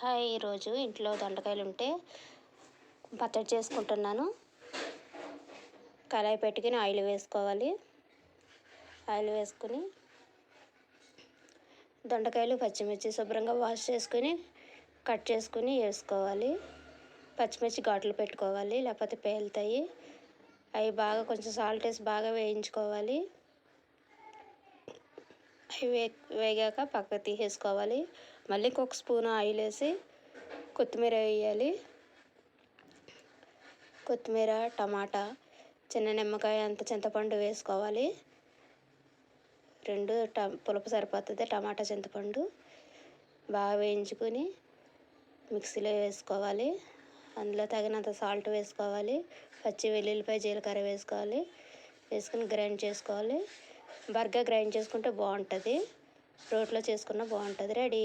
Hi ఈరోజు ఇంట్లో దొండకాయలు ఉంటే పచ్చడి చేసుకుంటున్నాను. కళాయి పెట్టుకుని ఆయిల్ వేసుకోవాలి. ఆయిల్ వేసుకుని దొండకాయలు పచ్చిమిర్చి శుభ్రంగా వాష్ చేసుకుని కట్ చేసుకుని వేసుకోవాలి. పచ్చిమిర్చి ఘాట్లు పెట్టుకోవాలి లేకపోతే పేలుతాయి. అవి బాగా కొంచెం సాల్ట్ వేసి బాగా వేయించుకోవాలి. అవి వే వేగాక పక్కకు తీసేసుకోవాలి. మళ్ళీ ఇంకొక స్పూన్ ఆయిల్ వేసి కొత్తిమీర వేయాలి. కొత్తిమీర టమాటా చిన్న నిమ్మకాయ అంత చింతపండు వేసుకోవాలి. రెండు ట పులుపు సరిపోతుంది. టమాటా చింతపండు బాగా వేయించుకొని మిక్సీలో వేసుకోవాలి. అందులో తగినంత సాల్ట్ వేసుకోవాలి. పచ్చి వెల్లుల్లిపాయ జీలకర్ర వేసుకోవాలి. వేసుకుని గ్రైండ్ చేసుకోవాలి. బర్గా గ్రైండ్ చేసుకుంటే బాగుంటుంది. రోట్లో చేసుకున్న బాగుంటుంది. రెడీ?